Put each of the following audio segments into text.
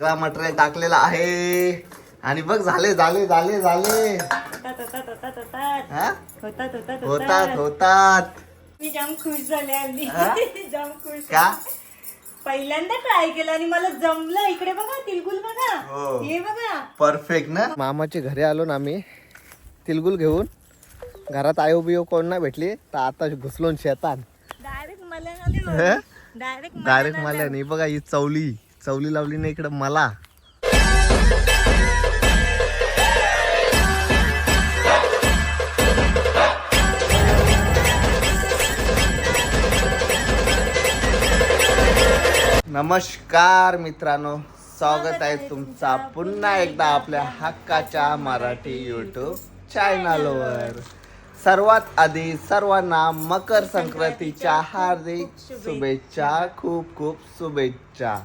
सगळा मटेरियल टाकलेला आहे. आणि बघ झाले झाले झाले झाले. होतात होतात होतात होतात हा? होतात होतात. होतात होतात मी जाम खुश झाले हल्ली? जाम खुश. का? पहिल्यांदा ट्राय केलं आणि मला जमलं. इकडे बघा तिलगुल बघा. हो. हे बघा. परफेक्ट ना? मामाच्या घरी आलो ना आम्ही. तिलगुल घेऊन. घरात आयो बियो कोण नाही भेटली. तर आता घुसलो शेतात डायरेक्ट मला हे? डायरेक्ट डायरेक्ट मला नाही. बघा ही चवली. चवली लावली नाही इकडं मला. नमस्कार मित्रांनो स्वागत आहे तुमचा पुन्हा एकदा आपल्या हक्काच्या मराठी युट्यूब चॅनलवर सर्वात आधी सर्वांना मकर संक्रांतीच्या हार्दिक शुभेच्छा खूप खूप शुभेच्छा.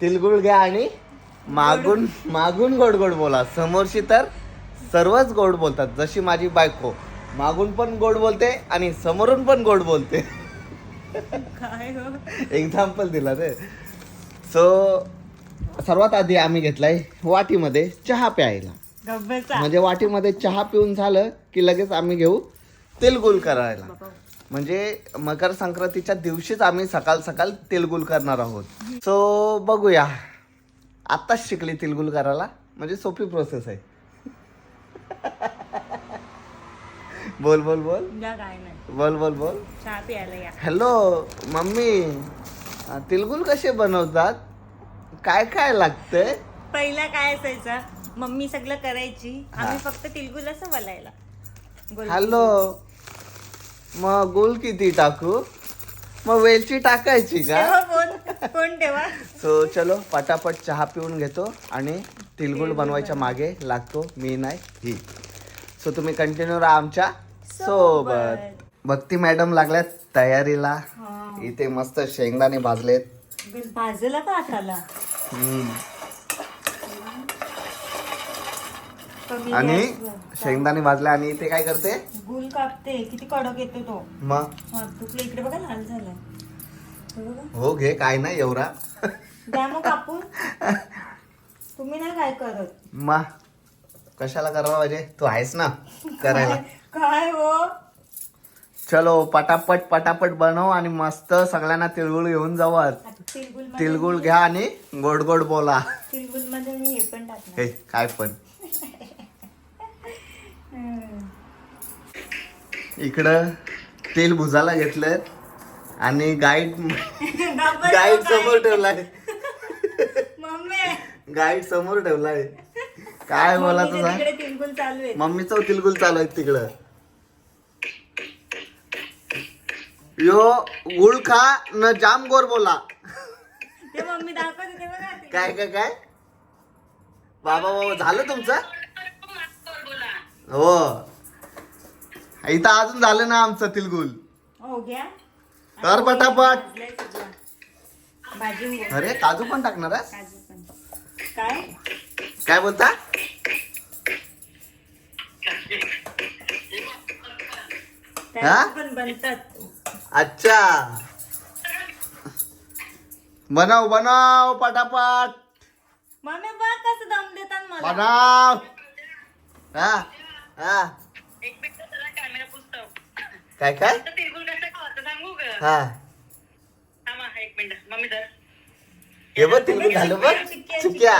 तिलगुळ घ्या आणि मागून मागून गोड गोड बोला. समोरशी तर सर्वच गोड बोलतात जशी माझी बायको. मागून पण गोड बोलते आणि समोरून पण गोड बोलते. काय हो? एक्झाम्पल दिला रे. सो सर्वात आधी आम्ही घेतलाय वाटीमध्ये चहा प्यायला. म्हणजे वाटीमध्ये चहा पिऊन झालं की लगेच आम्ही घेऊ तिलगुल करायला. म्हणजे मकर संक्रांतीच्या दिवशीच आम्ही सकाळ सकाळ तिलगुल करणार आहोत. सो बघूया. आत्ताच शिकली तिलगुल करायला म्हणजे सोपी प्रोसेस आहे. बोल बोल बोल. बोल बोल बोल. Hello mummy. तिलगुल कसे बनवतात? काय काय लागतंय? पहिला काय असायचं? मम्मी सगळं करायची. आम्ही फक्त तिलगुल असं बोलायला हॅलो मग गुल किती टाकू? मग वेलची टाकायची का? फोन ठेवा. सो चलो पटापट चहा पिऊन घेतो आणि तिलगुल बनवायच्या मागे लागतो मी नाही ही. सो तुम्ही कंटिन्यू राहा आमच्यासोबत. भक्ती मॅडम लागल्यात तयारीला. इथे मस्त शेंगदाणे भाजलेत. भाजला का हाताला? हम्म. कमी आणि गॅसवर. शेंगदाणे भाजले आणि इथे काय करते? गुल कापते. किती कडक येतो तो. मग? हा, तुकडे इकडे बघा लाल झालाय. हे बघा. हो घे काय नाही एवढा. द्या मग कापून. तुम्ही नाही काय करत? मग कशाला करायला पाहिजे तू आहेस ना करायला. काय हो? चलो पटापट पटापट बनव आणि मस्त सगळ्यांना तिळगुळ घेऊन जाऊ. आता तिलगुल तिळगुळ घ्या आणि गोड गोड बोला. तिलगुलमध्ये मी हे पण टाकणार. हे काय पण हम्म. इकडं तेल भुजाला घेतलं आणि गाईड गाईड समोर ठेवलाय. मम्मी. गाईड समोर ठेवलाय. काय बोला तुझा? मम्मीचं तिलगुल चालू आहे तिकडं. यो गुळ खा न जाम गोर बोला. काय काय काय? बाबा बाबा झालं तुमचं? हो. इथं अजून झालं ना आमचं तिलगुल. हो घ्या. कर पटापट. भाजलंय सगळं. भाजी हो. अरे काजू पण टाकणार आहेस? काजू पण. काय? काय बोलता? त्यात पण बनतात. अच्छा. बनव बनव पटापट. मम्मी बघ कसं दम देतात मला. बनव. हा हा. एक मिनिट. काय काय? हा. थांबा एक मिनिट. मम्मी तर हे बघ तिलगुल झालं बघ. चुक्या.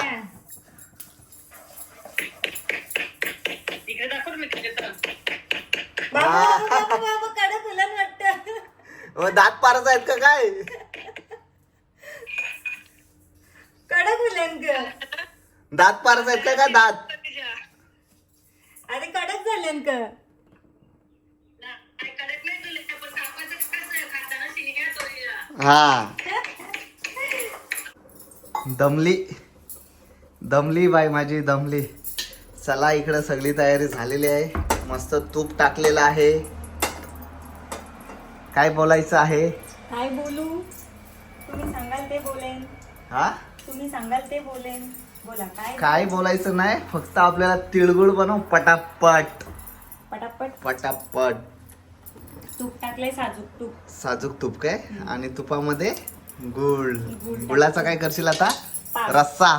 मग दात पारच आहेत का काय? कडक उलन ग. दात पारच आहेत का काय दात? अरे कडक झाले ग ना, काय करत नाही तुला पण कापायचं कसं खाताना शिंग्या तोडीला हा. दमली. दमली बाई माझी दमली. चला इकडं सगळी तयारी झालेली आहे. मस्त तूप टाकलेलं आहे. काय बोलायचं आहे? काय बोलू? तुम्ही सांगाल ते बोलेन. हा? तुम्ही सांगाल ते बोलेन. बोला काय? काय बोलायचं नाही फक्त आपल्याला तिळगुळ बनव पटापट. पटापट. पटापट. तूप टाकलंय साजूक तूप. साजूक तूप काय? आणि तुपामध्ये गुळ. गुळाचा काय करशील आता? पाक. रस्सा.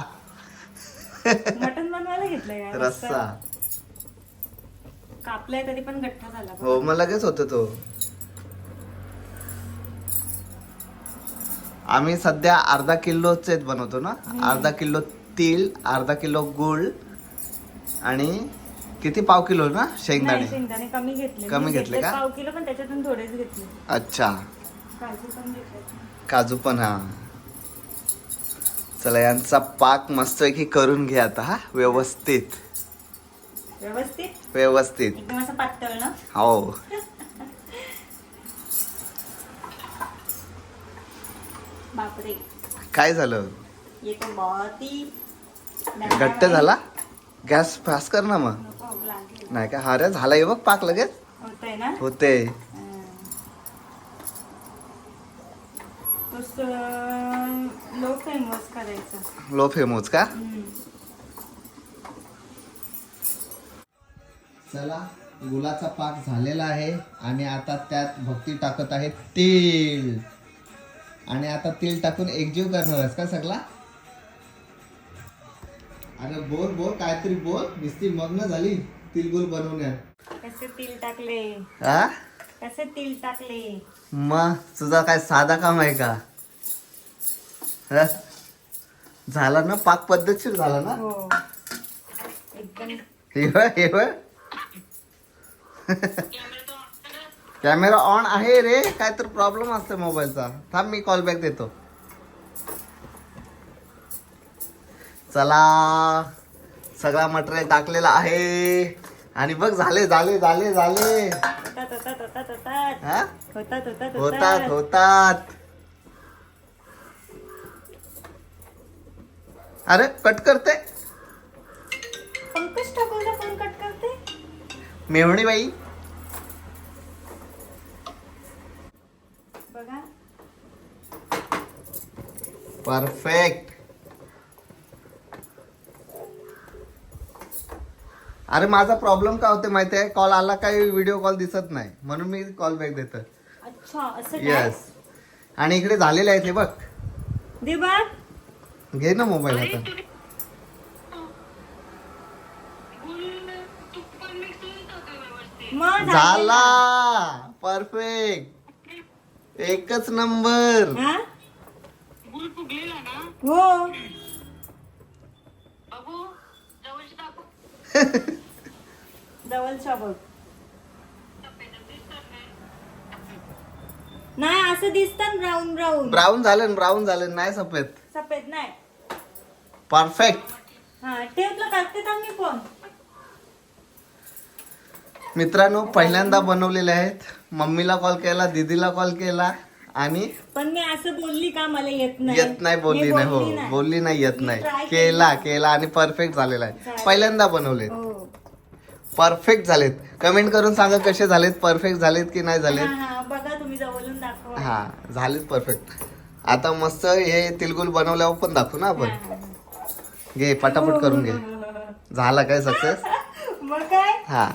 मटण बनवायला घेतलंय यार. रस्सा. कापलाय तरी पण घट्ट झाला बघ. हो मग लगेच होतो तो. आम्ही सध्या अर्धा किलोचेच बनवतो ना? अर्धा किलो तीळ अर्धा किलो गुळ आणि किती पाव किलो ना नाही शेंगदाणे. शेंगदाणे कमी घेतले. कमी मी घेतले का? पाव किलो पण त्याच्यातून थोडेच घेतले. अच्छा. काजू पण घेतले. काजू पण हा. चला यांचा पाक मस्तपैकी करून घ्या आता हा. व्यवस्थित. व्यवस्थित? व्यवस्थित. एकदम असं पातळ ना? हो. बापरे. काय झालं? घट्ट झाला? गॅस फास्ट कर ना मग. नाही का? हा रे झाला हे बघ पाक लगेच. होतंय ना? होते लो करायचं. लो फेमोज का. चला गुलाचा पाक झालेला आहे आणि आता त्यात भक्ती टाकत आहे तेल आणि आता तेल टाकून एकजीव करणार आहेस का सगळा? अरे बोल बोल काहीतरी बोल. नुसती मग्न झाली तिलगुल बनवण्यात. कसे तिल टाकले? हा कसे तिल टाकले? मग तुझा काय साधा काम आहे का? ह? झाला ना? पाक पद्धतशीर झाला ना? हो. एकदम. हे बघ, हे बघ. कॅमेरा ऑन आहे रे. काय तर प्रॉब्लेम असतो मोबाईलचा. थांब मी कॉल बॅक देतो. चला. सगळा मटेरियल टाकलेला आहे. आणि बघ झाले झाले झाले झाले. हा? होतात होतात. होतात होतात अरे कट करते. पंकज ठाकूरला फोन कट करते? मेवणी बाई बघा. परफेक्ट अरे माझा प्रॉब्लेम काय होते माहिती आहे? कॉल आला काही व्हिडिओ कॉल दिसत नाही. म्हणून मी कॉल बॅक देतो अच्छा असं काय? येस आणि इकडे झालेले आहेत हे बघ. दे बघ. घे ना मोबाईल आता. मग झाला. परफेक्ट एकच नंबर हा? हो बघू जवळची टाकू जवळच्या बघ. नाही असं दिसतात ब्राऊन ब्राऊन ब्राऊन झालं ब्राऊन झालं नाही सफेद. सफेद नाही. परफेक्ट हा टाकते मित्रांनो पहिल्यांदा बनवलेले आहेत. मम्मीला कॉल केला दीदीला कॉल केला. आणि पण मी असं बोलली का मला येत नाही? येत नाही बोलली नाही हो. बोलली नाही. येत नाही. केला केला आणि परफेक्ट झालेला आहे. पहिल्यांदा बनवलेत. हो. परफेक्ट झालेत. कमेंट करून सांगा कसे झालेत परफेक्ट झालेत की नाही हा झालेत? हा बघा तुम्ही जवळून दाखवा. हा झालेत परफेक्ट आता मस्त हे तिलगुल बनवल्यावर पण दाखवू ना आपण. हा, हा, घे पटापट करून घे. हा. झाला काय सक्सेस हा.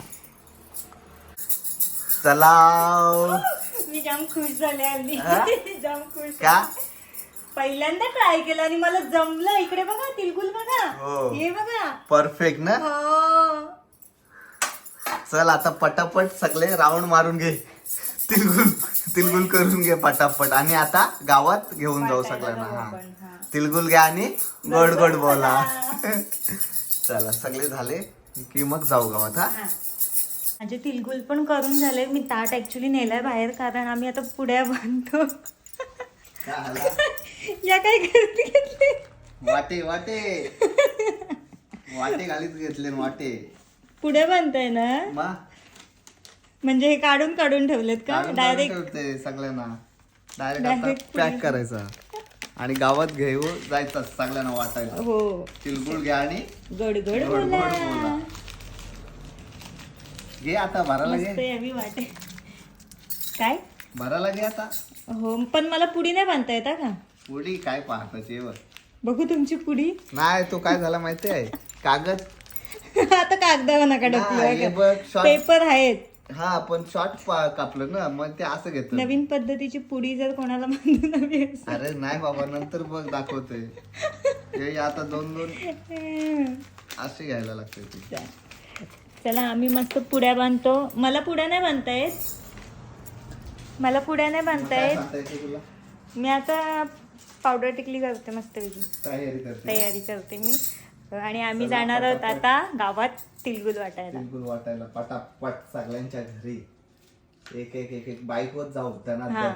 चला. मी जाम खुश झाले हल्ली हा? जाम खुश का? पहिल्यांदा ट्राय केलं आणि मला जमलं. इकडे बघा तिलगुल बघा. हो. हे बघा. परफेक्ट ना? हो. चल आता पटापट सगळे राऊंड मारून घे. तिलगुल तिलगुल करून घे पटापट. आणि आता गावात घेऊन जाऊ सगळ्यांना हा. आपण, हा. तिलगुल घ्या आणि गोड गोड बोला चला सगळे झाले की मग जाऊ गावात हा? हा. माझे तिलगुल पण करून झाले. मी ताट ऍक्च्युली नेलाय बाहेर कारण आम्ही आता पुड्या बांधतो. या काय करत घेतले? वाटे वाटे. वाटे घालीत घेतले वाटे. पुड्या बांधताय ना? मा? म्हणजे हे काढून काढून ठेवलेत का? डायरेक्ट सगळ्यांना. डायरेक्ट पॅक करायचा. आणि गावात घेऊ जायचं सगळ्यांना वाटायला. हो. तिलगुळ घ्या आणि गोड गोड गोड गोड बोला. बोला. घे आता भरायला मस्त घे. यावी वाटे. काय? भरायला घे आता. हो पण मला पुडी नाही बांधता येता का? पुढी काय पाहताची बघ. बघू तुमची पुडी. नाही तो काय झाला माहिती आहे? कागद. आता कागदावर नका नाही, हे बघ, short- पेपर आहेत. हा पण शॉर्ट कापलं ना मग ते असं घेत नवीन पद्धतीची पुडी जर कोणाला बांधून हवी असेल. अरे नाही बाबा नंतर बघ दाखवतोय हे आता दोन दोन असे घ्यायला लागते चला आम्ही मस्त पुड्या बांधतो. मला पुड्या नाही बांधता येत मला पुड्या नाही बांधता येत मी आता पावडर टिकली करते मस्तपैकी तयारी करते. तयारी करते मी. आणि आम्ही जाणार आहोत आता गावात तिलगुल वाटायला. बिलकुल वाटायला पटापट सगळ्यांच्या घरी. एक एक एक एक बाईक वर जाऊ त्यांना हा.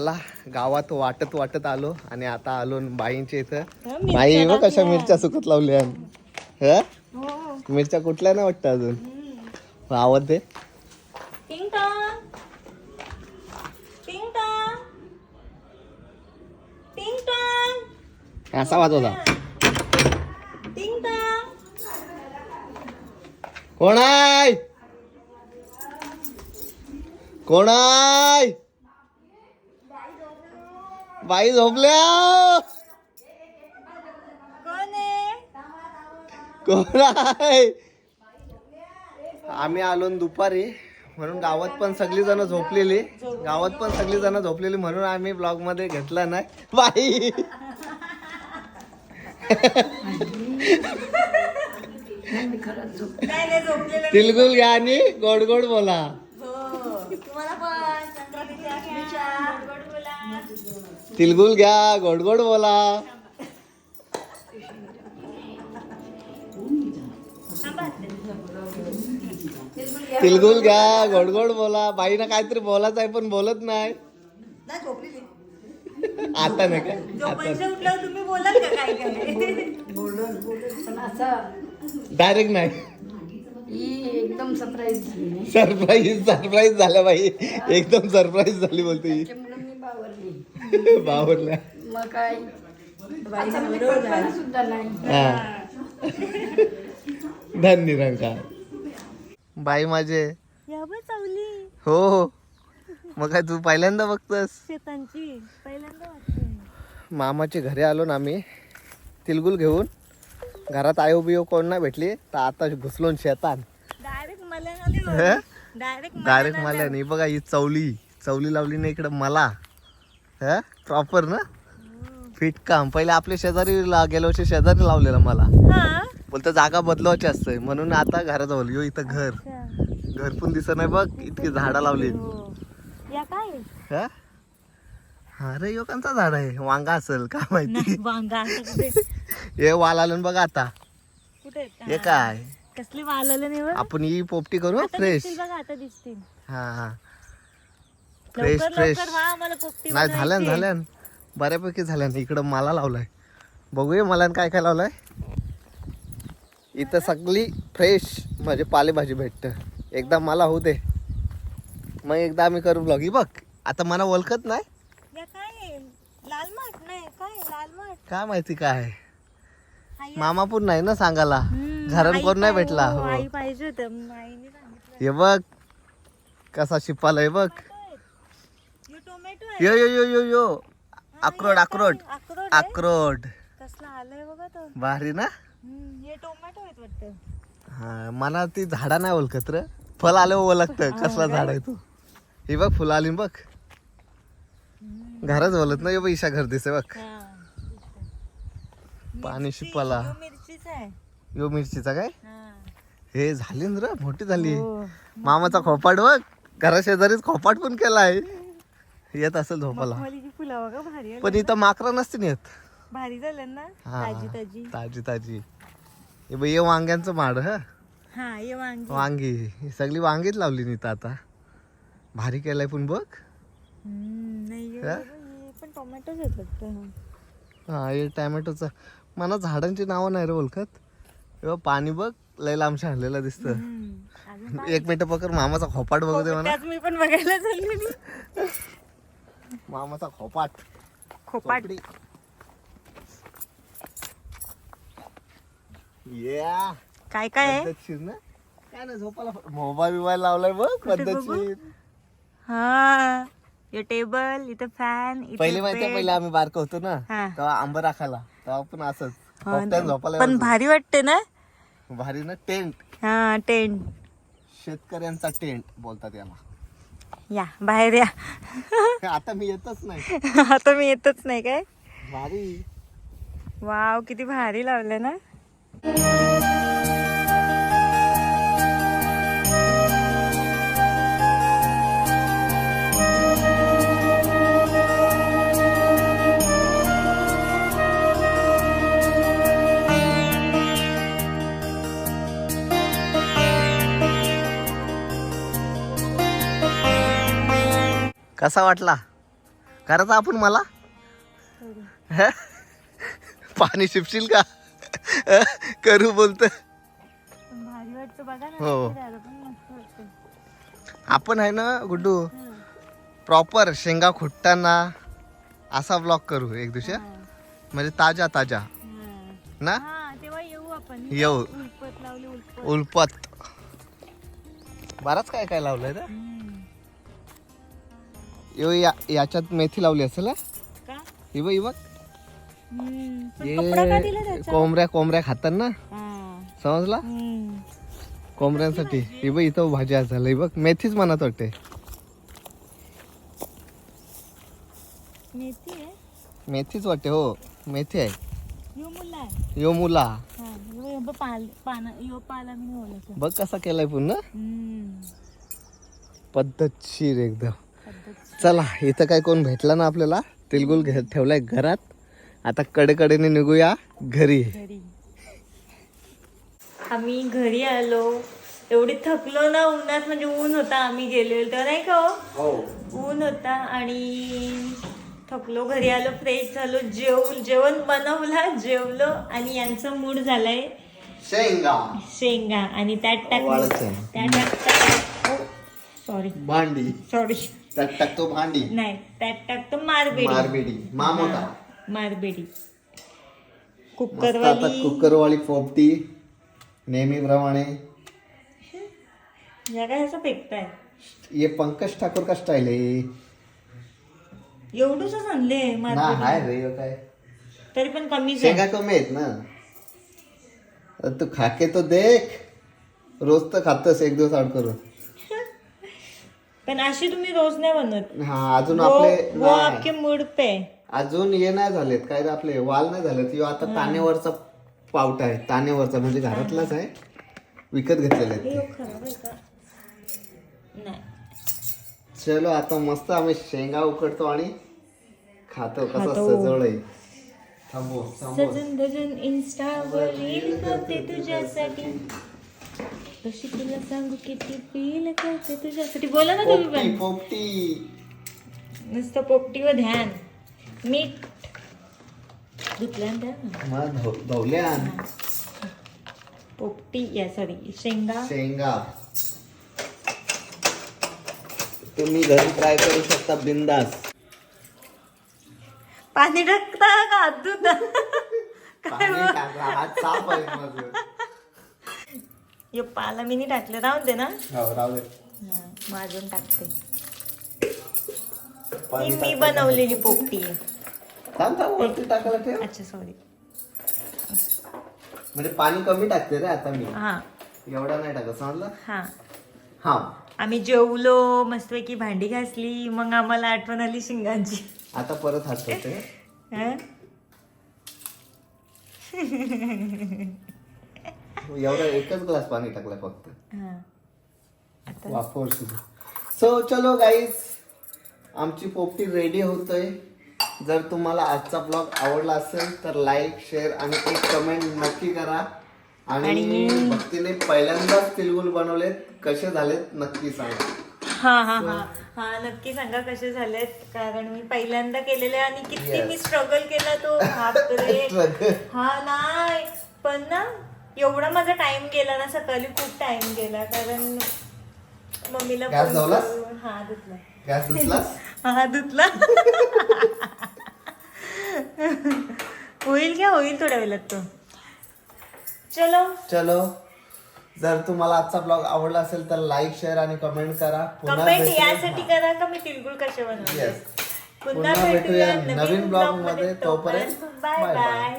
चला गावात वाटत वाटत आलो आणि आता आलो बाईंच्या इथं. बाई बघ कशा. मिरच्या सुकत लावल्या ह? हो. मिरच्या कुठल्या नाही वाटतं अजून? आवाज दे. असा आवाज होता. टिंग टॉंग कोण आहे? कोण आहे? बाई झोपल्या. कोण आहे? आम्ही आलो दुपारी म्हणून गावात पण सगळी जण झोपलेली. गावात पण सगळी जण झोपलेली म्हणून आम्ही ब्लॉगमध्ये घेतला नाही. बाई. तिलगुल घ्या आणि गोड गोड बोला हो तुम्हाला पण संक्रांतीच्या शुभेच्छा गोड बोला तिलगुल घ्या गोड गोड बोला. तिलगुल घ्या गोड गोड बोला. बाईनं काहीतरी बोलायचं आहे पण बोलत नाही. आता नाही का? काय डायरेक्ट नाही. ही एकदम सरप्राईज झाली. सरप्राईज सरप्राईज झालं बाई. एकदम सरप्राईज झाली बोलते ही. बावरली मग काय? सुद्धा नाही. हा. धन्य रंका बाई माझे. या बघ चावली हो हो. मग काय तू पहिल्यांदा बघतस? शेतांची पहिल्यांदा वाटते मामाच्या घरी आलो ना आम्ही तिलगुल घेऊन. घरात आयो बियो कोण नाही भेटली. तर आता घुसलो न शेतात डायरेक्ट हे? मला डायरेक्ट डायरेक्ट मला नाही. बघा ही चवली. चवली लावली नाही इकडं मला. ह? प्रॉपर ना? फिट काम. पहिले आपल्या शेजारी गेल्या वर्षी शेजारी लावलेलं मला. बोलतं जागा बदलवायची असते. म्हणून आता घराजवळ यो इथं घर. घर पण दिसत नाही बघ इतकी झाडं लावली हो. ह? अरे यो कोणता झाड आहे. वांगा असेल का माहिती? वांगा हे वाल आलं बघ आता. हे काय? कसली वाल आलं. आपण ही पोपटी करू फ्रेश. हा हा. Fresh fresh. नाही झाल्यान बनवायची. झाल्यान बऱ्यापैकी झाल्यान. इकडं मला लावलाय. बघूया मला काय काय लावलाय. इथं सगळी फ्रेश म्हणजे पालेभाजी भेटत. एकदा मला होऊ दे. मग एकदा आम्ही करू ब्लॉग ही बघ आता मला ओळखत नाही. काय माहिती काय आहे. आई- मामा पण नाही ना सांगायला? आई कोण नाही भेटला? हो, हो. हे बघ कसा शिपाला हे बघ. टोमॅटो आहे. यो यो यो यो यो. अक्रोड अक्रोड. अक्रोड आहे? अक्रोड. कसला आलंय बघा तो. भारी ना? हम्म, हे टोमॅटो आहेत वाटतं. हा मला ती झाडा नाही ओळखत रे. फल आलं ओळखतं. कसला झाड आहे तो. हे बघ फुलं आली न बघ. घरच बोलत ना हे बघ ईशा घर दिसे बघ. हा. पाणी शिपाला यो मिरचीच आहे. यो मिरचीचा काय? हा. हे झाली ना रे मोठी झाली. हो. मामाचा खोपाट बघ. घरा शेजारीच खोपाट पण केलाय. येत असेल झोपाला मखमलीची फुलं बघा भारी आहे पण इथं माकरा नसते ना येत. भारी झालं ना. हा. ताजी ताजी. ताजी ताजी. हे बघ हे वांग्यांचं माड ह. हा ये वांगी. वांगी. ही सगळी वांगीच लावली नीत आता. भारी केलाय पण बघ. हम्म, नाही हे हा? बघा, हे पण टोमॅटोच आहेत वाटतं हा हे टॅमॅटोचं. मला झाडांची नावं नाही रे ओळखत. हे बघ पाणी बघ लय लांब आणलेला दिसत. अजून एक मिनिट पकड मामाचा खोपाट बघू दे मला त्यात मी पण बघायला चाललेली मामाचा खोपाट. खोपाट. चोपडी. या. काय काय आहे? पद्धतशीर ना? काय ना झोपाला मोबाईल बिबाईल लावलाय बघ पद्धतशीर. हा यो टेबल इथं फॅन पहिले माहितीये पहिले आम्ही बारक होतो ना हा. तेव्हा आंबा राखायला. तेव्हा पण असंच. खोपट्यात झोपायला पण यायचो. भारी वाटते ना? भारी ना टेंट. हा टेंट. शेतकऱ्यांचा टेंट बोलतात याला. या बाहेर या. आता मी येतच नाही. आता मी येतच नाही काय? भारी. वाव किती भारी लावले ना. कसा वाटला? करायचा आपण मला? ह? पाणी शिपशील का? करू बोलत. हो. आपण आहे ना गुड्डू प्रॉपर शेंगा खुटताना असा ब्लॉग करू एक दिवशी? म्हणजे ताजा ताजा. ना? तेव्हा येऊ आपण. येऊ. उलपत बराच काय काय लावलंय ना. यो या याच्यात मेथी लावली असेल हं? का? ही बघ ही बघ. हम्म. पण कपडा का दिला ये त्याचा? कोंबड्या कोंबड्या खातात ना? हा. समजला? हम्म. कोंबड्यांसाठी ही बघ इथं भाजी झालं ही बघ. मेथीच म्हणत वाटते. मेथी आहे? मेथीच वाटते हो. मेथी आहे. यो मुला आहे. यो मुला. हा यो यो बघ पाल पाना यो पाला मी ओळखलं बघ कसा केलाय पुन्हा हम्म. पद्धतशीर एकदम. चला इथं काय कोण भेटला ना आपल्याला? तिलगुल घे ठेवलाय घरात. आता कडेकडेने निघूया घरी. घरी. आम्ही घरी आलो. एवढी थकलो ना उन्हात म्हणजे ऊन होता. आम्ही गेलेलो तेव्हा नाही का हो? ऊन होता आणि थकलो घरी आलो फ्रेश झालो जेव जेवण बनवला जेवलो आणि यांचा मूड झालाय. शेंगा. शेंगा. आणि त्यात शेंगा. त्यात टाकतो सॉरी भांडी. सॉरी त्यात टाकतो भांडी. नाही त्यात टाकतो मारबेडी. मारबेडी. मामोटा मारबेडी. मस्त आता कुकरवाली. कुकरवाली पोपटी नेहमीप्रमाणे. या काय असं फेकताय? ये पंकज ठाकूर का स्टाईल आहे? एवढंच आणले ना मारबेडी. हाय रे काय? तरी पण कमीच शेंगा कमी आहेत ना? अरे तू खाके तो देख. रोज तर खातस एक दिवस आड करून. पण अशी तुम्ही रोज नाही बनवत. हा अजून वो आपले वो नाही. आपके मूड पे. अजून हे नाही झालेत काय आपले वाल नाही झालेत. ह्यो आता तानेवरचा पावटा आहे. तानेवरचा म्हणजे घरातलाच आहे. विकत घेतलेले आहेत ते. खराब आहे का? नाही. चलो आता मस्त आम्ही शेंगा उकडतो आणि खातो. कसं खातो. सजवळ आहे. थांबव थांबव. सजन धजन इन्स्टावर रील करते तुझ्यासाठी. कशी तुला सांगू किती फील करते तुझ्यासाठी? बोला ना तुम्ही पोपटी पण. पोपटी नुसतं पोपटीवर ध्यान. मीठ. धुतल्यान द्या ना मग धव- धवल्यान पोपटी या सॉरी शेंगा. शेंगा. तुम्ही घरी ट्राय करू शकता बिंदास? पाणी टाकता का? दूध? पाणी टाका हात साफ आहे माझं यो पाला मी टाकले राहून दे ना. हो, राहू दे. हा, मग अजून टाकते. ही मी. बनवलेली पोपटी. आहे टाकायला ठेव. अच्छा सॉरी म्हणजे पाणी कमी टाकते रे आता मी. हा. एवढा नाही टाकत समजलं? हा. हा. आम्ही जेवलो मस्तपैकी भांडी घासली मग आम्हाला आठवण आली शिंगांची. आता परत हात करते हा? एवढा एकच ग्लास पाणी टाकलं फक्त. हा. आता वाफवर सो चलो गाईज आमची पोपटी रेडी होतोय. जर तुम्हाला आजचा ब्लॉग आवडला असेल तर लाईक शेअर आणि एक कमेंट नक्की करा. आणि भक्तीने पहिल्यांदाच तिलगुल बनवलेत. कसे झालेत नक्की सांगा. हा हा हा. हा नक्की सांगा कसे झालेत कारण मी पहिल्यांदा केलेले आणि किती Yes. मी स्ट्रगल केला तो. बापरे. हा नाही. पण ना एवढा माझा टाइम गेला ना सकाळी खूप टाइम गेला कारण मम्मीला गॅस लावलास? करून- हा धुतला. गॅस हा धुतला. होईल क्या होईल थोड्या वेळात तो. चलो. चलो. जर तुम्हाला आजचा ब्लॉग आवडला असेल तर लाईक शेअर आणि कमेंट करा. कमेंट यासाठी करा का मी तिळगुळ कसे बनवते. पुन्हा भेटूया नवीन ब्लॉगमध्ये तोपर्यंत बाय बाय